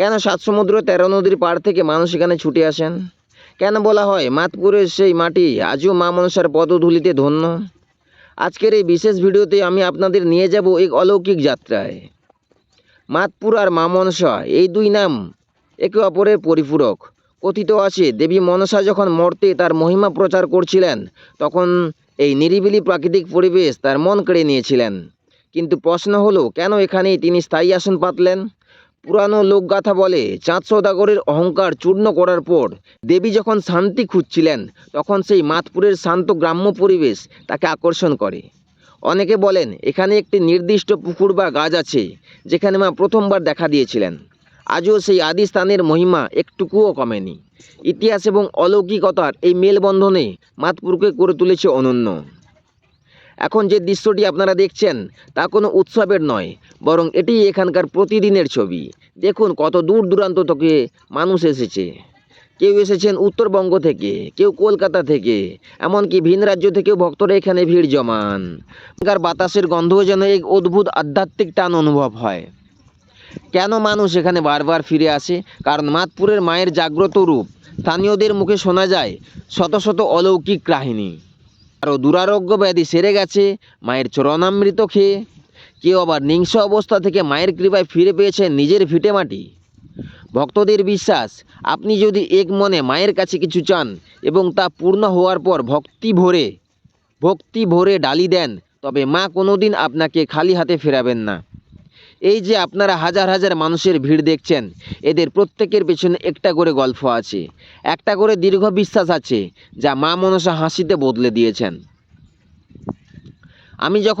কেন সাত সমুদ্র তেরো নদীর পাড় থেকে মানুষ এখানে ছুটে আসেন? কেন বলা হয় মাতপুরের সেই মাটি আজও মা মনসার পদধূলিতে ধন্য? আজকের এই বিশেষ ভিডিওতে আমি আপনাদের নিয়ে যাব এক অলৌকিক যাত্রায়। মাতপুর আর মা মনসা, এই দুই নাম একে অপরের পরিপূরক। কথিত আছে, দেবী মনসা যখন মর্তে তার মহিমা প্রচার করছিলেন, তখন এই নিরিবিলি প্রাকৃতিক পরিবেশ তার মন কেড়ে নিয়েছিলেন। কিন্তু প্রশ্ন হলো, কেন এখানেই তিনি স্থায়ী আসন পাতলেন? পুরানো লোকগাথা বলে, চাঁদ সৌদাগরের অহংকার চূর্ণ করার পর দেবী যখন শান্তি খুঁজছিলেন, তখন সেই মাতপুরের শান্ত গ্রাম্য পরিবেশ তাকে আকর্ষণ করে। অনেকে বলেন, এখানে একটি নির্দিষ্ট পুকুর বা গাছ আছে, যেখানে মা প্রথমবার দেখা দিয়েছিলেন। আজও সেই আদি স্থানের মহিমা একটুকুও কমেনি। ইতিহাস এবং অলৌকিকতার এই মেলবন্ধনে মাতপুরকে করে তুলেছে অনন্য। এখন যে দৃশ্যটি আপনারা দেখছেন, তা কোনো উৎসবের নয়, বরং এটি এখানকার প্রতিদিনের ছবি। দেখুন কত দূর দূরান্ত থেকে মানুষ এসেছে। কেউ এসেছেন উত্তরবঙ্গ থেকে, কেউ কলকাতা থেকে, এমনকি ভিন রাজ্য থেকেও ভক্তরা এখানে ভিড় জমান। এখানকার বাতাসের গন্ধও যেন এক অদ্ভুত আধ্যাত্মিক টান অনুভব হয়। কেন মানুষ এখানে বারবার ফিরে আসে? কারণ মাতপুরের মায়ের জাগ্রত রূপ। স্থানীয়দের মুখে শোনা যায় শত শত অলৌকিক কাহিনী। আরও দুরারোগ্য ব্যাধি সেরে গেছে, মায়ের চরণামৃত খেয়ে। কেউ আবার নিংস অবস্থা থেকে মায়ের কৃপায় ফিরে পেয়েছে নিজের ভিটে মাটি। ভক্তদের বিশ্বাস, আপনি যদি এক মনে মায়ের কাছে কিছু চান এবং তা পূর্ণ হওয়ার পর ভক্তি ভরে ভক্তি ভরে ডালি দেন, তবে মা কোনোদিন আপনাকে খালি হাতে ফেরাবেন না। এই যে আপনারা হাজার হাজার মানুষের ভিড় দেখছেন, এদের প্রত্যেকের পেছনে একটা করে গল্প আছে। একটা করে দীর্ঘ বিশ্বাস আছে, যা মা মনসা হাসিতে বদলে দিয়েছেন। আমি যখন